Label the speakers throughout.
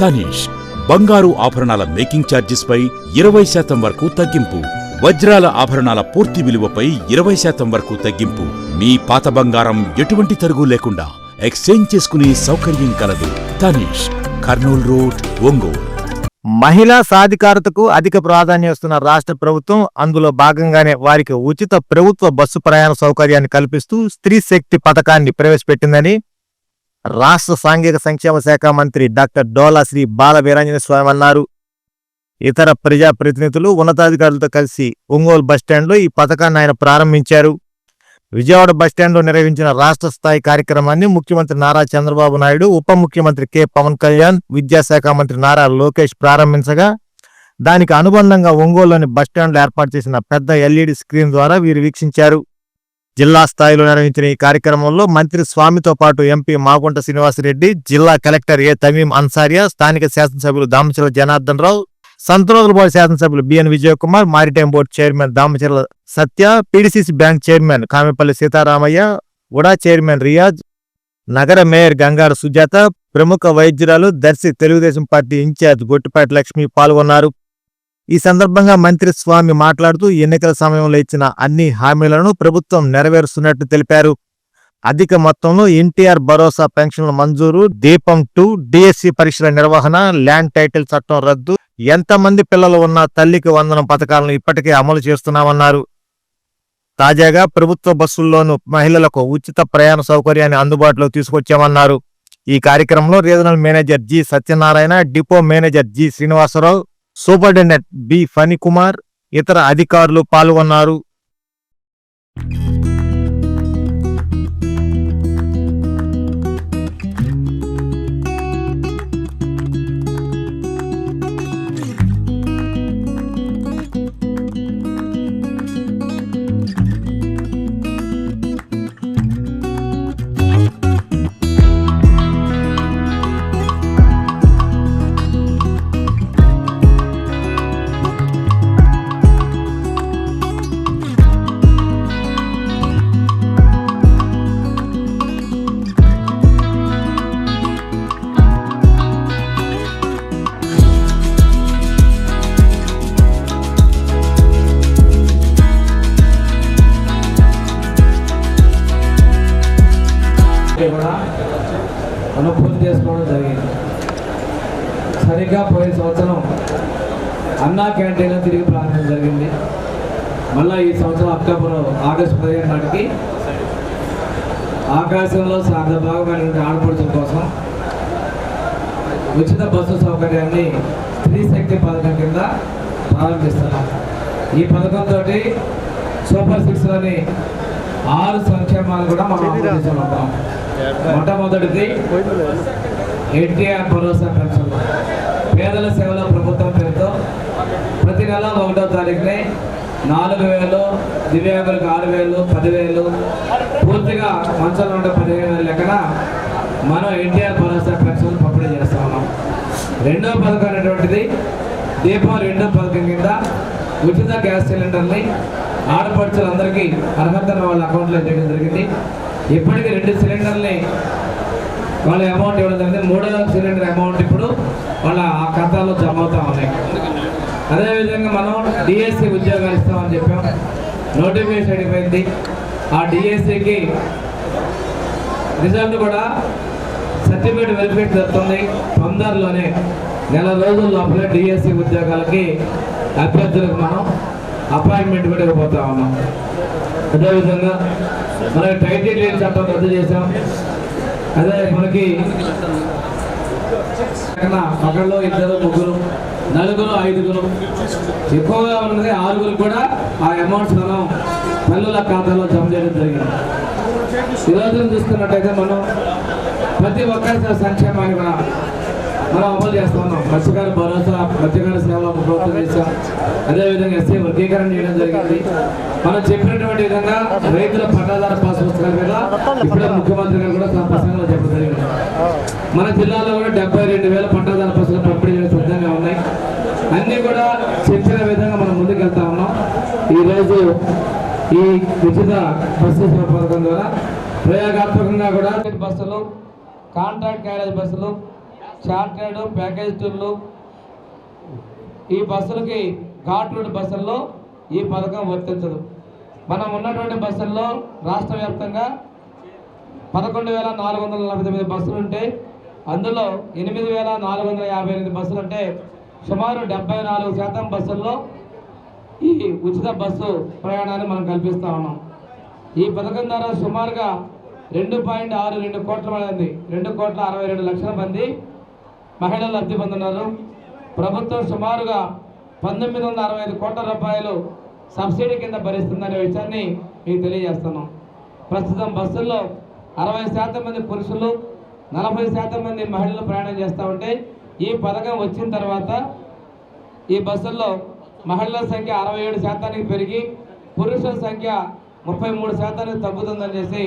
Speaker 1: తనీష్ బంగారు ఆభరణాల మేకింగ్ ఛార్జెస్పై ఇరవై శాతం వరకు తగ్గింపు వజ్రాల ఆభరణాల పూర్తి విలువపై ఇరవై శాతం వరకు తగ్గింపు. మీ పాత బంగారం ఎటువంటి తరుగు లేకుండా ఎక్స్చేంజ్ చేసుకునే సౌకర్యం కలదు. తనీష్ కర్నూల్ రోడ్ ఒంగోలు.
Speaker 2: మహిళా సాధికారతకు అధిక ప్రాధాన్యం ఇస్తున్న రాష్ట్ర ప్రభుత్వం అందులో భాగంగానే వారికి ఉచిత ప్రభుత్వ బస్సు ప్రయాణ సౌకర్యాన్ని కల్పిస్తూ స్త్రీ శక్తి పథకాన్ని ప్రవేశపెట్టిందని రాష్ట్ర సాంఘిక సంక్షేమ శాఖ మంత్రి డాక్టర్ డోలా శ్రీ బాల వీరాంజనే స్వామి అన్నారు. ఇతర ప్రజా ప్రతినిధులు ఉన్నతాధికారులతో కలిసి ఒంగోలు బస్టాండ్లో ఈ పథకాన్ని ఆయన ప్రారంభించారు. విజయవాడ బస్టాండ్లో నిర్వహించిన రాష్ట్ర స్థాయి కార్యక్రమాన్ని ముఖ్యమంత్రి నారా చంద్రబాబు నాయుడు ఉప ముఖ్యమంత్రి కె పవన్ కళ్యాణ్ విద్యాశాఖ మంత్రి నారా లోకేష్ ప్రారంభించగా దానికి అనుబంధంగా ఒంగోలులోని బస్టాండ్లో ఏర్పాటు చేసిన పెద్ద ఎల్ఈడి స్క్రీన్ ద్వారా వీరు వీక్షించారు. జిల్లా స్థాయిలో నిర్వహించిన ఈ కార్యక్రమంలో మంత్రి స్వామితో పాటు ఎంపీ మాగుంట శ్రీనివాసరెడ్డి జిల్లా కలెక్టర్ ఏ తమీం అన్సారియా స్థానిక శాసనసభ్యులు దామచర్ల జనార్దన్ రావు సంతరోజుల బోర్డు శాసనసభ్యులు BN Vijayakumar maritime board chairman Damacharla Satya PDCC bank chairman Kamepalli Sitaramaiah UDA chairman Riyaz నగర మేయర్ గంగారు సుజాత ప్రముఖ వైద్యురాలు దర్శి తెలుగుదేశం పార్టీ ఇన్ఛార్జ్ గొట్టిపాటి లక్ష్మి పాల్గొన్నారు. ఈ సందర్భంగా మంత్రి స్వామి మాట్లాడుతూ ఎన్నికల సమయంలో ఇచ్చిన అన్ని హామీలను ప్రభుత్వం నెరవేరుస్తున్నట్టు తెలిపారు. అధిక మొత్తంలో ఎన్టీఆర్ భరోసా పెన్షన్ల మంజూరు దీపం టూ డిఎస్సి పరీక్షల నిర్వహణ ల్యాండ్ టైటిల్ చట్టం రద్దు ఎంతమంది పిల్లలు ఉన్నా తల్లికి వందనం పథకాలను ఇప్పటికే అమలు చేస్తున్నామన్నారు. తాజాగా ప్రభుత్వ బస్సుల్లోనూ మహిళలకు ఉచిత ప్రయాణ సౌకర్యాన్ని అందుబాటులో తీసుకొచ్చామన్నారు. ఈ కార్యక్రమంలో regional manager G Satyanarayana depot manager G Srinivasarao superintendent B Phanikumar ఇతర అధికారులు పాల్గొన్నారు.
Speaker 3: సరిగ్గా పోయిన సంవత్సరం అన్నా క్యాంటీన్లో తిరిగి ప్రారంభం జరిగింది. మళ్ళీ ఈ సంవత్సరం అక్టోబర్ ఆగస్టు పదిహేను నాటికి ఆకాశంలో భాగమైనటువంటి ఆడపడుచుల కోసం ఉచిత బస్సు సౌకర్యాన్ని స్త్రీ శక్తి పథకం కింద ప్రారంభిస్తున్నాం ఈ పథకంతో సూపర్ సిక్స్లోని ఆరు సంక్షేమాలు కూడా మనం మొట్టమొదటిది ఎన్టీఆర్ భరోసా పెన్షన్. పేదల సేవలో ప్రభుత్వం పేరుతో ప్రతి నెల ఒకటో తారీఖుని నాలుగు వేలు దివ్యాంగులకు ఆరు వేలు పదివేలు పూర్తిగా మంచంలో ఉండే పదిహేను వేలు లెక్కన మనం ఎన్టీఆర్ భరోసా పెన్షన్ పంపిణీ చేస్తా ఉన్నాం. రెండో పథకం అనేటువంటిది దీపం రెండో పథకం కింద ఉచిత గ్యాస్ సిలిండర్ని ఆడపడుచులందరికీ అర్హత ఉన్న వాళ్ళ అకౌంట్లో చేయడం జరిగింది. ఇప్పటికీ రెండు సిలిండర్ని వాళ్ళ అమౌంట్ ఇవ్వడం జరిగింది. మూడో సిలిండర్ అమౌంట్ ఇప్పుడు మళ్ళీ ఆ ఖాతాలో జమ అవుతా ఉన్నాయి. అదేవిధంగా మనం డిఎస్సి ఉద్యోగాలు ఇస్తామని చెప్పాం. నోటిఫికేషన్ అయిపోయింది. ఆ డిఎస్సికి రిజల్ట్ కూడా సర్టిఫికేట్ వెరిఫికేట్ జరుగుతుంది. తొందరలోనే నెల రోజుల లోపల డిఎస్సి ఉద్యోగాలకి అభ్యర్థులకు మనం అపాయింట్మెంట్ కూడా ఇవ్వబోతా ఉన్నాం. అదేవిధంగా మనకి టైటిల్ చట్టం రద్దు చేసాం అదే మనకి పక్కలో ఇద్దరు ముగ్గురు నలుగురు ఐదుగురు ఎక్కువగా ఉన్నది ఆరుగురు కూడా ఆ అమౌంట్స్ మనం తల్లుల ఖాతాలో జమ చేయడం జరిగింది. ఈరోజు చూస్తున్నట్టయితే చూసుకున్నట్టయితే మనం ప్రతి ఒక్కరి సంక్షేమాన్ని కూడా మనం అమలు చేస్తా ఉన్నాం మత్స్యకార భరోసా మత్స్యకార సేవలో ప్రభుత్వం చేశాం అదేవిధంగా ఎస్సీ వర్గీకరణ చేయడం జరిగింది. మనం చెప్పినటువంటి విధంగా రైతుల పట్టాదార పాస్ పుస్తకాల మీద ఇప్పుడే ముఖ్యమంత్రి గారు కూడా తన ప్రసంగంలో చెప్పడం జరిగింది. మన జిల్లాలో కూడా డెబ్బై రెండు వేల పట్టాదార పుస్తకాలు పంపిణీ చేయడం సిద్ధంగా ఉన్నాయి. అన్నీ కూడా చెప్పిన విధంగా మనం ముందుకు వెళ్తా ఉన్నాం. ఈరోజు ఈ ఉచిత బస్సు సేవ పథకం ద్వారా ప్రయోగాత్మకంగా కూడా బస్సులు కాంట్రాక్ట్ క్యారేజ్ బస్సులు చార్టర్డ్ ప్యాకేజ్ టూర్లు. ఈ బస్సులకి ఘాట్ రోడ్ బస్సుల్లో ఈ పథకం వర్తించదు. మనం ఉన్నటువంటి బస్సుల్లో రాష్ట్ర వ్యాప్తంగా పదకొండు వేల నాలుగు వందల నలభై తొమ్మిది బస్సులు ఉంటే అందులో ఎనిమిది వేల నాలుగు వందల యాభై ఎనిమిది బస్సులు అంటే సుమారు డెబ్బై నాలుగు శాతం బస్సుల్లో ఈ ఉచిత బస్సు ప్రయాణాన్ని మనం కల్పిస్తా ఉన్నాం. ఈ పథకం ద్వారా సుమారుగా రెండు పాయింట్ ఆరు రెండు కోట్ల మంది రెండు కోట్ల అరవై రెండు లక్షల మంది మహిళలు లబ్ధి పొందున్నారు ప్రభుత్వం సుమారుగా పంతొమ్మిది వందల అరవై ఐదు కోట్ల రూపాయలు సబ్సిడీ కింద భరిస్తుందనే విషయాన్ని మీకు తెలియజేస్తున్నాం. ప్రస్తుతం బస్సుల్లో అరవై శాతం మంది పురుషులు నలభై శాతం మంది మహిళలు ప్రయాణం చేస్తూ ఉంటే ఈ పథకం వచ్చిన తర్వాత ఈ బస్సుల్లో మహిళల సంఖ్య అరవై ఏడు శాతానికి పెరిగి పురుషుల సంఖ్య ముప్పై మూడు శాతానికి తగ్గుతుందని చేసి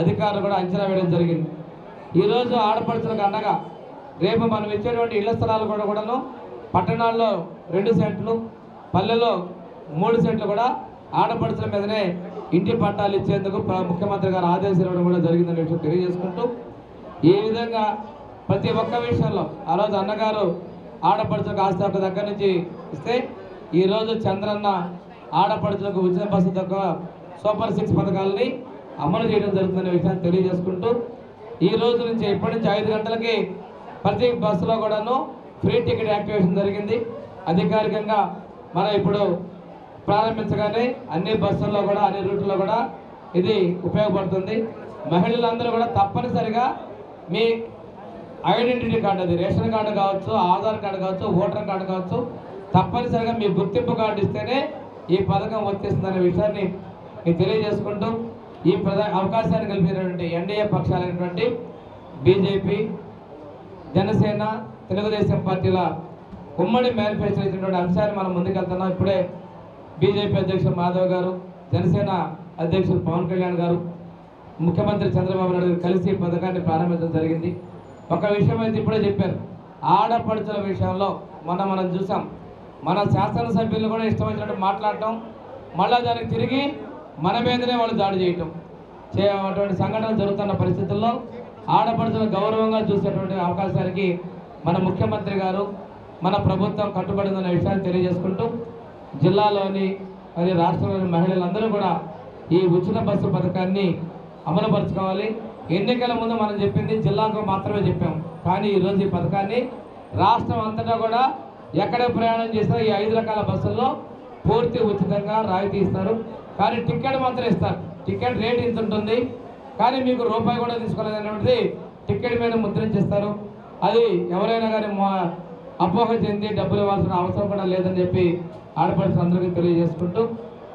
Speaker 3: అధికారులు కూడా అంచనా వేయడం జరిగింది. ఈరోజు ఆడపడుచులకు అండగా రేపు మనం ఇచ్చేటువంటి ఇళ్ళ స్థలాలు కూడా కూడాను పట్టణాల్లో రెండు సెంట్లు పల్లెల్లో మూడు సెంట్లు కూడా ఆడపడుచుల మీదనే ఇంటి పట్టాలు ఇచ్చేందుకు ముఖ్యమంత్రి గారు ఆదేశాలు ఇవ్వడం కూడా జరిగిందనే విషయం తెలియజేసుకుంటూ ఈ విధంగా ప్రతి ఒక్క విషయంలో ఆ రోజు అన్నగారు ఆడపడుచులకు ఆస్తి దగ్గర నుంచి ఇస్తే ఈరోజు చంద్రన్న ఆడపడుచులకు ఉచిత బస్సు దగ్గర సూపర్ సిక్స్ పథకాలని అమలు చేయడం జరుగుతుందనే విషయాన్ని తెలియజేసుకుంటూ ఈ రోజు నుంచి ఇప్పటి నుంచి ఐదు గంటలకి ప్రతి బస్సులో కూడాను ఫ్రీ టికెట్ యాక్టివేషన్ జరిగింది. అధికారికంగా మనం ఇప్పుడు ప్రారంభించగానే అన్ని బస్సుల్లో కూడా అన్ని రూట్లో కూడా ఇది ఉపయోగపడుతుంది. మహిళలందరూ కూడా తప్పనిసరిగా మీ ఐడెంటిటీ కార్డు అది రేషన్ కార్డు కావచ్చు ఆధార్ కార్డు కావచ్చు ఓటర్ కార్డు కావచ్చు తప్పనిసరిగా మీ గుర్తింపు కార్డు ఇస్తేనే ఈ పథకం వర్తిస్తుందనే విషయాన్ని మీకు తెలియజేసుకుంటూ ఈ ప్రధా అవకాశాన్ని కల్పించినటువంటి ఎన్డీఏ పక్షాలైనటువంటి బీజేపీ జనసేన తెలుగుదేశం పార్టీల ఉమ్మడి మేనిఫెస్టో ఇచ్చినటువంటి అంశాన్ని మనం ముందుకెళ్తున్నాం. ఇప్పుడే బీజేపీ అధ్యక్షుడు మాధవ్ గారు జనసేన అధ్యక్షుడు పవన్ కళ్యాణ్ గారు ముఖ్యమంత్రి చంద్రబాబు నాయుడు కలిసి ఈ పథకాన్ని ప్రారంభించడం జరిగింది. ఒక విషయం అయితే ఇప్పుడే చెప్పారు ఆడపడుచుల విషయంలో మొన్న మనం చూసాం. మన శాసనసభ్యులు కూడా ఇష్టం వచ్చినట్టు మాట్లాడటం మళ్ళా దానికి తిరిగి మన మీదనే వాళ్ళు దాడి చేయటం. చే అటువంటి సంఘటనలు జరుగుతున్న పరిస్థితుల్లో ఆడపడుచుల గౌరవంగా చూసేటువంటి అవకాశానికి మన ముఖ్యమంత్రి గారు మన ప్రభుత్వం కట్టుబడి విషయాన్ని తెలియజేసుకుంటూ జిల్లాలోని మరియు రాష్ట్రంలోని మహిళలందరూ కూడా ఈ ఉచిత బస్సు పథకాన్ని అమలుపరచుకోవాలి. ఎన్నికల ముందు మనం చెప్పింది జిల్లాకు మాత్రమే చెప్పాం. కానీ ఈరోజు ఈ పథకాన్ని రాష్ట్రం అంతటా కూడా ఎక్కడ ప్రయాణం చేసినా ఈ ఐదు రకాల బస్సుల్లో పూర్తి ఉచితంగా రాయితీ ఇస్తారు. కానీ టికెట్ మాత్రం ఇస్తారు. టికెట్ రేట్ ఇంత ఉంటుంది. కానీ మీకు రూపాయి కూడా తీసుకోలేదనేటువంటిది టికెట్ మీద ముద్రించేస్తారు. అది ఎవరైనా కానీ మా- అపోహ చెంది డబ్బులు ఇవ్వాల్సిన అవసరం కూడా లేదని చెప్పి ఆడపడుచు అందరికీ తెలియజేసుకుంటూ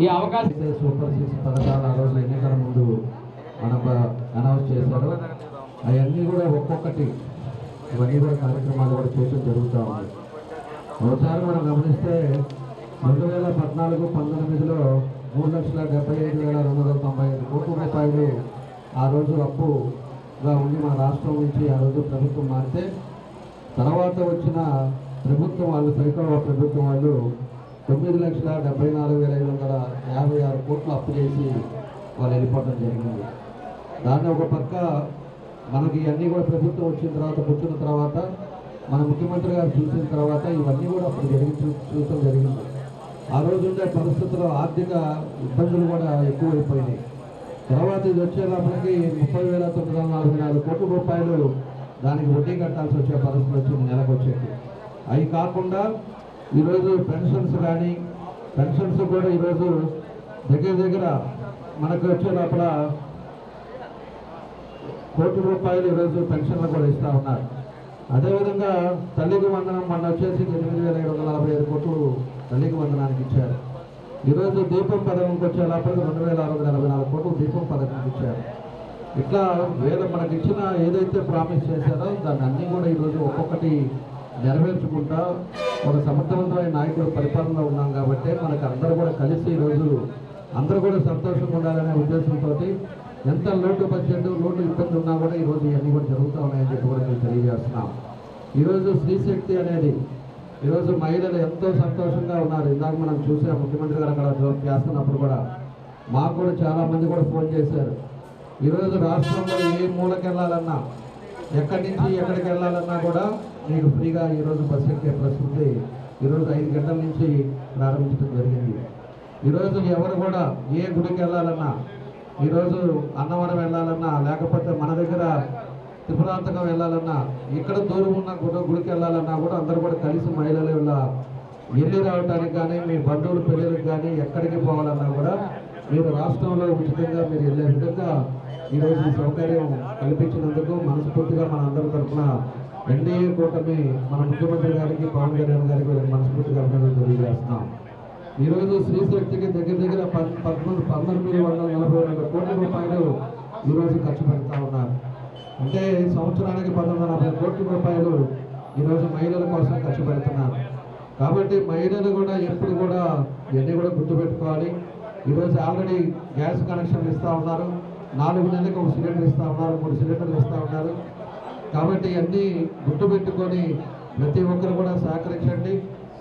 Speaker 3: ఈ అవకాశం
Speaker 4: సూపర్ సిక్స్ పథకాలు ఆ రోజు ఎన్నికల ముందు మనకు అనౌన్స్ చేశారు. అవన్నీ కూడా ఒక్కొక్కటి. ఇవన్నీ కూడా కార్యక్రమాలు కూడా చేయడం జరుగుతూ ఉంది. ఒకసారి మనం గమనిస్తే రెండు వేల పద్నాలుగు పంతొమ్మిదిలో మూడు లక్షల డెబ్బై ఐదు వేల రెండు వందల తొంభై ఐదు కోట్ల రూపాయలు ఆ రోజు అప్పుగా ఉండి మన రాష్ట్రం నుంచి ఆ రోజు ప్రభుత్వం మారితే తర్వాత వచ్చిన ప్రభుత్వం వాళ్ళు సైకవ ప్రభుత్వం వాళ్ళు తొమ్మిది లక్షల డెబ్బై నాలుగు వేల ఐదు వందల యాభై ఆరు కోట్లు అప్పు చేసి వాళ్ళు వెళ్ళిపోవడం జరిగింది. దాన్ని ఒక పక్క మనకి ఇవన్నీ కూడా ప్రభుత్వం వచ్చిన తర్వాత కూర్చున్న తర్వాత మన ముఖ్యమంత్రి గారు చూసిన తర్వాత ఇవన్నీ కూడా అప్పుడు జరిగి చూ- చూడటం జరిగింది. ఆ రోజు ఉండే పరిస్థితుల్లో ఆర్థిక ఇబ్బందులు కూడా ఎక్కువైపోయినాయి. తర్వాత ఇది వచ్చేటప్పటికి ముప్పై వేల తొమ్మిది వందల నలభై నాలుగు కోట్ల రూపాయలు దానికి వడ్డీ కట్టాల్సి వచ్చే పరిస్థితి వచ్చింది నెలకు వచ్చేది అవి కాకుండా ఈరోజు పెన్షన్స్ కానీ పెన్షన్స్ కూడా ఈరోజు దగ్గర దగ్గర మనకు వచ్చే లోపల కోటి రూపాయలు ఈరోజు పెన్షన్లు కూడా ఇస్తూ ఉన్నారు. అదేవిధంగా తల్లికి వందనం మొన్న వచ్చేసి ఎనిమిది వేల ఏడు వందల నలభై ఐదు కోట్లు తల్లికి వందనానికి ఇచ్చారు. ఈరోజు దీపం పథకంకి వచ్చే రెండు వేల ఆరు వందల ఎనభై నాలుగు కోట్లు దీపం పథకంకి ఇచ్చారు. ఇట్లా వేరే మనకి ఇచ్చిన ఏదైతే ప్రామిస్ చేశారో దాన్ని అన్నీ కూడా ఈరోజు ఒక్కొక్కటి నెరవేర్చుకుంటా ఒక సమర్థవంతమైన నాయకుడు పరిపాలనలో ఉన్నాం కాబట్టి మనకు అందరూ కూడా కలిసి ఈరోజు అందరూ కూడా సంతోషంగా ఉండాలనే ఉద్దేశంతో ఎంత లోటు బడ్జెట్ లోటు ఇబ్బంది ఉన్నా కూడా ఈరోజు ఇవన్నీ కూడా జరుగుతూ ఉన్నాయని చెప్పి కూడా మేము తెలియజేస్తున్నాం. ఈరోజు స్త్రీశక్తి అనేది ఈరోజు మహిళలు ఎంతో సంతోషంగా ఉన్నారు. ఇందాక మనం చూసే ముఖ్యమంత్రి గారు అక్కడ చేస్తున్నప్పుడు కూడా. మాకు కూడా చాలామంది కూడా ఫోన్ చేశారు. ఈరోజు రాష్ట్రంలో ఏ మూలకి వెళ్ళాలన్నా ఎక్కడి నుంచి ఎక్కడికి వెళ్ళాలన్నా కూడా మీకు ఫ్రీగా ఈరోజు బస్సు ఎక్కే పరిస్థితి ఈరోజు ఐదు గంటల నుంచి ప్రారంభించడం జరిగింది. ఈరోజు ఎవరు కూడా ఏ గుడికి వెళ్ళాలన్నా ఈరోజు అన్నవరం వెళ్ళాలన్నా లేకపోతే మన దగ్గర త్రిపురాంతకం వెళ్ళాలన్నా ఇక్కడ దూరం ఉన్న గుడి గుడికి వెళ్ళాలన్నా కూడా అందరూ కూడా కలిసి మహిళలు ఇలా వెళ్ళి రావడానికి కానీ మీ బంధువులు పెళ్ళిళ్ళకి కానీ ఎక్కడికి పోవాలన్నా కూడా మీరు రాష్ట్రంలో ఉచితంగా మీరు వెళ్ళే విధంగా ఈరోజు ఈ సౌకర్యం కల్పించినందుకు మనస్ఫూర్తిగా మన అందరి తరఫున ఎన్డీఏ కూటమి మన ముఖ్యమంత్రి గారికి పవన్ కళ్యాణ్ గారికి వీళ్ళకి మనస్ఫూర్తిగా అభినందనలు తెలియజేస్తున్నాం. ఈరోజు శ్రీశక్తికి దగ్గర దగ్గర పద్- పదమూడు పంతొమ్మిది వందల నలభై రెండు కోట్ల రూపాయలు ఈరోజు ఖర్చు పెడతా ఉన్నారు. అంటే సంవత్సరానికి పంతొమ్మిది వందల నలభై కోట్ల రూపాయలు ఈరోజు మహిళల కోసం ఖర్చు పెడుతున్నారు. కాబట్టి మహిళలు కూడా ఎప్పుడు కూడా ఇవన్నీ కూడా గుర్తుపెట్టుకోవాలి. ఈరోజు ఆల్రెడీ గ్యాస్ కనెక్షన్ ఇస్తూ ఉన్నారు. నాలుగు నెలలకు ఒక సిలిండర్ ఇస్తూ ఉన్నారు మూడు సిలిండర్లు ఇస్తూ ఉన్నారు. కాబట్టి అన్నీ గుర్తుపెట్టుకొని ప్రతి ఒక్కరు కూడా సహకరించండి.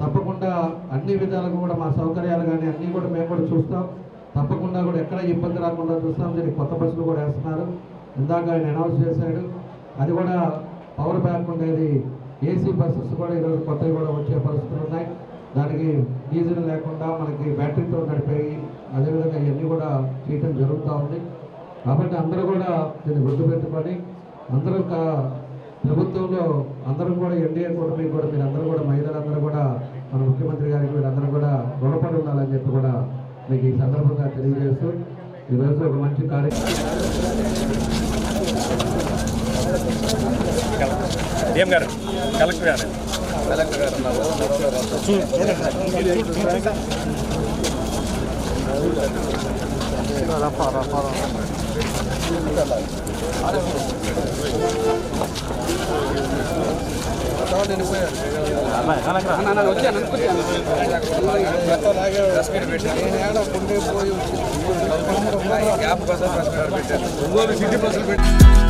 Speaker 4: తప్పకుండా అన్ని విధాలుగా కూడా మా సౌకర్యాలు కానీ అన్నీ కూడా మేము కూడా చూస్తాం. తప్పకుండా కూడా ఎక్కడ ఇబ్బంది రాకుండా చూస్తాం. దీనికి కొత్త బస్సులు కూడా వేస్తున్నారు. ఇందాక ఆయన అనౌన్స్ చేశాడు. అది కూడా పవర్ బ్యాక్ ఉండేది. ఏసీ బస్సెస్ కూడా ఈరోజు కొత్తవి కూడా వచ్చే పరిస్థితులు ఉన్నాయి. దానికి డీజిల్ లేకుండా మనకి బ్యాటరీతో నడిపాయి. అదేవిధంగా ఇవన్నీ కూడా చేయటం జరుగుతూ ఉంది. కాబట్టి అందరూ కూడా దీన్ని గుర్తుపెట్టుకొని అందరూ ప్రభుత్వంలో అందరం కూడా ఎన్డీఏ కూటమి కూడా మీరు అందరూ కూడా మహిళలందరూ కూడా మన ముఖ్యమంత్రి గారికి మీరందరూ కూడా రుణపడి ఉండాలని చెప్పి కూడా మీకు ఈ సందర్భంగా తెలియజేస్తూ ఈరోజు ఒక మంచి కార్యక్రమం
Speaker 5: డిఎం గారు సిటీ బస్సులు
Speaker 6: పెట్టాను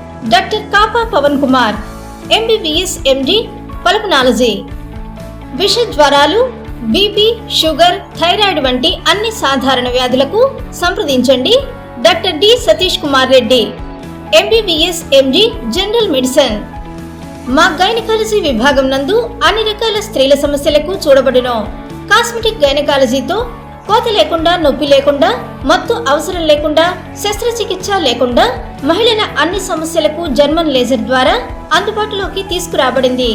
Speaker 6: Doctor Kapa Pavan Kumar MBBS MD pulmonology విష జ్వరాలు బీపీ షుగర్ థైరాయిడ్ వంటి అన్ని సాధారణ వ్యాధులకు సంప్రదించండి. Doctor D Satish Kumar Reddy MBBS MD general medicine. మా గైనకాలజీ విభాగం నందు అన్ని రకాల స్త్రీల సమస్యలకు చూడబడును. కాస్మెటిక్ గైనకాలజీతో కోత లేకుండా నొప్పి లేకుండా మత్తు అవసరం లేకుండా శస్త్రచికిత్స లేకుండా మహిళల అన్ని సమస్యలకు జర్మన్ లేజర్ ద్వారా అందుబాటులోకి తీసుకురాబడింది.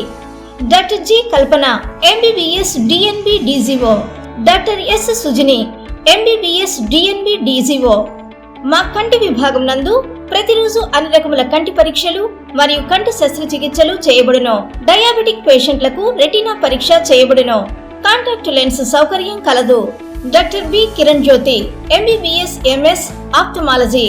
Speaker 6: Doctor G Kalpana MBBS DNB DGO doctor S Sujini MBBS DNB DGO మా కంటి విభాగం నందు ప్రతిరోజు అన్ని రకముల కంటి పరీక్షలు మరియు కంటి శస్త్రచికిత్సలు చేయబడును. డయాబెటిక్ పేషెంట్లకు రెటీనా పరీక్ష చేయబడును. కాంటాక్ట్ లెన్స్ సౌకర్యం కలదు. Doctor B Kiran Jyothi MBBS MS ophthalmology.